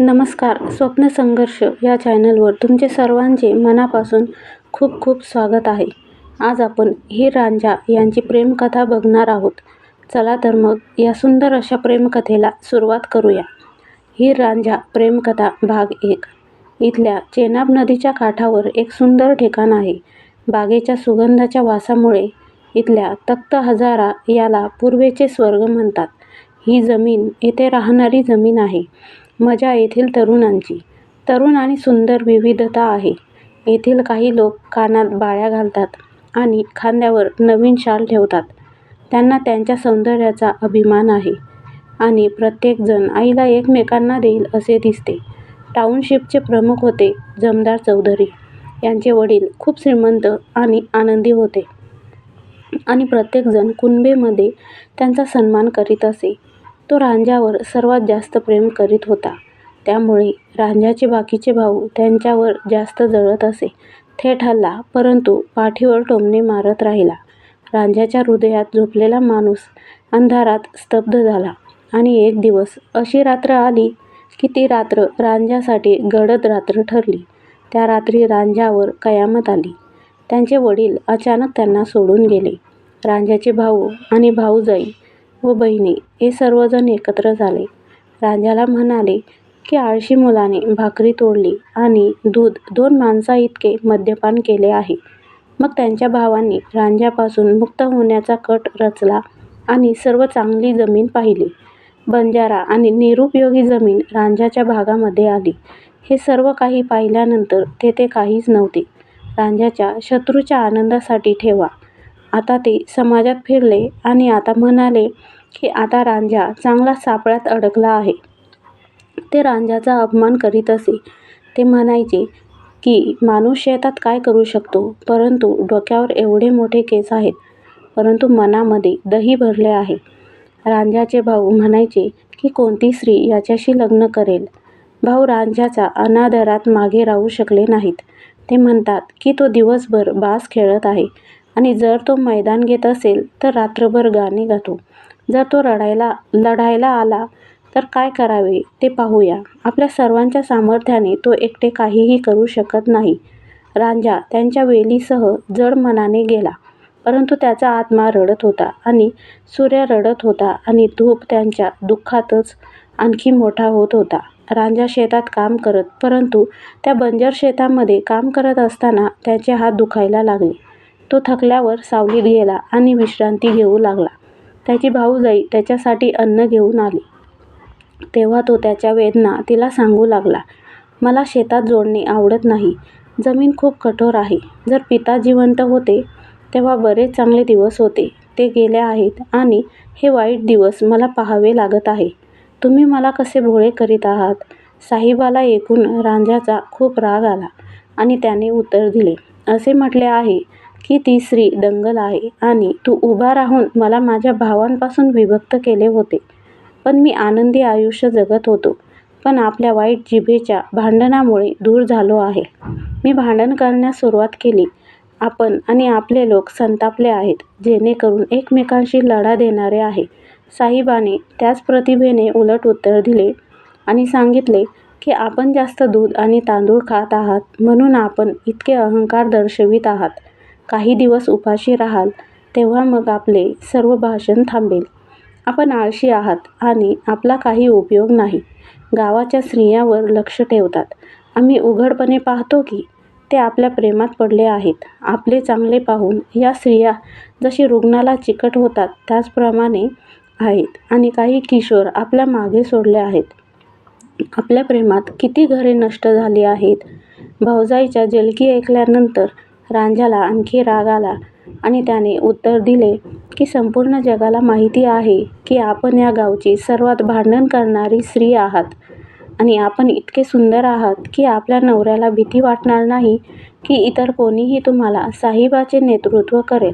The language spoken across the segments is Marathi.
नमस्कार. स्वप्न संघर्ष या चॅनलवर तुमचे सर्वांचे मनापासून खूप खूप स्वागत आहे. आज आपण हिर रांझा यांची प्रेमकथा बघणार आहोत. चला तर मग या सुंदर अशा प्रेमकथेला सुरुवात करूया. हिर रांझा प्रेमकथा भाग एक. इथल्या चेनाब नदीच्या काठावर एक सुंदर ठिकाण आहे. बागेच्या सुगंधाच्या वासामुळे इथल्या तख्त हजारा याला पूर्वेचे स्वर्ग म्हणतात. ही जमीन येथे राहणारी जमीन आहे. मजा येथील तरुणांची. तरुण आणि सुंदर विविधता आहे. येथील काही लोक कानात बाळ्या घालतात आणि खांद्यावर नवीन शाल ठेवतात. त्यांना त्यांच्या सौंदर्याचा अभिमान आहे आणि प्रत्येकजण आईला एकमेकांना देईल असे दिसते. टाउनशिपचे प्रमुख होते जमदार चौधरी. यांचे वडील खूप श्रीमंत आणि आनंदी होते. आणि प्रत्येकजण कुणबेमध्ये त्यांचा सन्मान करीत असे. तो रांझ्यावर सर्वात जास्त प्रेम करीत होता. त्यामुळे रांझ्याचे बाकीचे भाऊ त्यांच्यावर जास्त जळत असे. थेट हल्ला परंतु पाठीवर टोमणे मारत राहिला. रांझ्याच्या हृदयात झोपलेला माणूस अंधारात स्तब्ध झाला. आणि एक दिवस अशी रात्र आली की ती रात्र रांझ्यासाठी गडद रात्र ठरली. त्या रात्री रांझ्यावर कयामत आली. त्यांचे वडील अचानक त्यांना सोडून गेले. रांझ्याचे भाऊ आणि भाऊजाई व बहिणी हे सर्वजण एकत्र झाले. राजाला म्हणाले की आळशी मुलाने भाकरी तोडली आणि दूध दोन माणसाइतके मद्यपान केले आहे. मग त्यांच्या भावांनी रांजापासून मुक्त होण्याचा कट रचला आणि सर्व चांगली जमीन पाहिली. बंजारा आणि निरुपयोगी जमीन रांजाच्या भागामध्ये आली. हे सर्व काही पाहिल्यानंतर तेथे काहीच नव्हते. रांजाच्या शत्रूच्या आनंदासाठी ठेवा. आता ते समाजात फिरले आणि आता म्हणाले की आता रांझा चांगला सापळ्यात अडकला आहे. ते रांझ्याचा अपमान करीत असे. ते म्हणायचे की माणूस शेतात काय करू शकतो? परंतु डोक्यावर एवढे मोठे केस आहेत. परंतु मनामध्ये दही भरले आहे. रांझ्याचे भाऊ म्हणायचे की कोणती स्त्री याच्याशी लग्न करेल? भाऊ रांझ्याचा अनादरात मागे राहू शकले नाहीत. ते म्हणतात की तो दिवसभर बास खेळत आहे. आणि जर तो मैदान घेत असेल तर रात्रभर गाणे गातो. जर तो रडायला लढायला आला तर काय करावे ते पाहूया. आपल्या सर्वांच्या सामर्थ्याने तो एकटे काहीही करू शकत नाही. रांझा त्यांच्या वेलीसह जड मनाने गेला परंतु त्याचा आत्मा रडत होता आणि सूर्य रडत होता आणि धूप त्यांच्या दुःखातच आणखी मोठा होत होता. रांझा शेतात काम करत परंतु त्या बंजर शेतामध्ये काम करत असताना त्याचे हात दुखायला लागले. तो थकल्यावर सावलीत गेला आणि विश्रांती घेऊ लागला. त्याची भाऊजाई त्याच्यासाठी अन्न घेऊन आली. तेव्हा तो त्याच्या वेदना तिला सांगू लागला मला शेतात जोडणे आवडत नाही. जमीन खूप कठोर आहे. जर पिता जिवंत होते तेव्हा बरेच चांगले दिवस होते. ते गेले आहेत आणि हे वाईट दिवस मला पाहावे लागत आहे. तुम्ही मला कसे भोळे करीत आहात? साहिबाला ऐकून रांझ्याचा खूप राग आला आणि त्याने उत्तर दिले असे म्हटले आहे. की ती स्त्री दंगल आहे आणि तू उभा राहून मला माझ्या भावांपासून विभक्त केले होते. पण मी आनंदी आयुष्य जगत होतो. पण आपल्या वाईट जिभेच्या भांडणामुळे दूर झालो आहे. मी भांडण करण्यास सुरुवात केली. आपण आणि आपले लोक संतापले आहेत जेणेकरून एकमेकांशी लढा देणारे आहे. साहिबाने त्याच प्रतिभेने उलट उत्तर दिले आणि सांगितले की आपण जास्त दूध आणि तांदूळ खात आहात म्हणून आपण इतके अहंकार दर्शवित आहात. काही दिवस उपाशी राहाल तेव्हा मग आपले सर्व भाषण थांबेल. आपण आळशी आहात आणि आपला काही उपयोग नाही. गावाच्या स्त्रियांवर लक्ष ठेवतात. आम्ही उघडपणे पाहतो की ते आपल्या प्रेमात पडले आहेत. आपले चांगले पाहून या स्त्रिया जशी रुग्णाला चिकट होतात त्याचप्रमाणे आहेत आणि काही किशोर आपल्या मागे सोडले आहेत. आपल्या प्रेमात किती घरे नष्ट झाली आहेत? भाऊजाईच्या जलकी ऐकल्यानंतर रांझ्याला आणखी राग आला आणि त्याने उत्तर दिले की संपूर्ण जगाला माहिती आहे की आपण या गावची सर्वात भांडण करणारी स्त्री आहात आणि आपण इतके सुंदर आहात की आपल्या नवऱ्याला भीती वाटणार नाही की इतर कोणीही तुम्हाला साहिबाचे नेतृत्व करेल.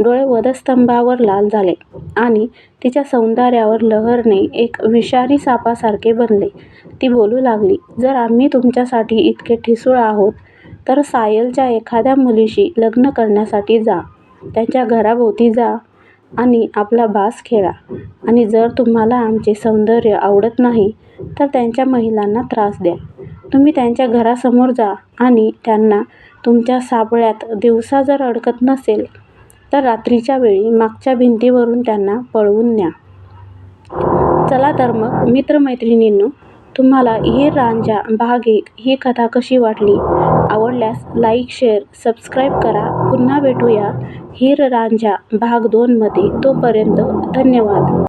डोळे वधस्तंभावर लाल झाले आणि तिच्या सौंदर्यावर लहरणे एक विषारी सापासारखे बनले. ती बोलू लागली जर आम्ही तुमच्यासाठी इतके ठिसूळ आहोत तर सायलच्या एखाद्या मुलीशी लग्न करण्यासाठी जा. त्यांच्या घराभोवती जा आणि आपला बास खेळा. आणि जर तुम्हाला आमचे सौंदर्य आवडत नाही तर त्यांच्या महिलांना त्रास द्या. तुम्ही त्यांच्या घरासमोर जा आणि त्यांना तुमच्या सापळ्यात दिवसा जर अडकत नसेल तर रात्रीच्या वेळी मागच्या भिंतीवरून त्यांना पळवून न्या. चला तर मग मित्रमैत्रिणींनो तुम्हाला हिर रांझा भाग एक ही कथा कशी वाटली? आवडल्यास लाईक शेअर सबस्क्राईब करा. पुन्हा भेटूया. हिर रांझा भाग दोनमध्ये तोपर्यंत धन्यवाद.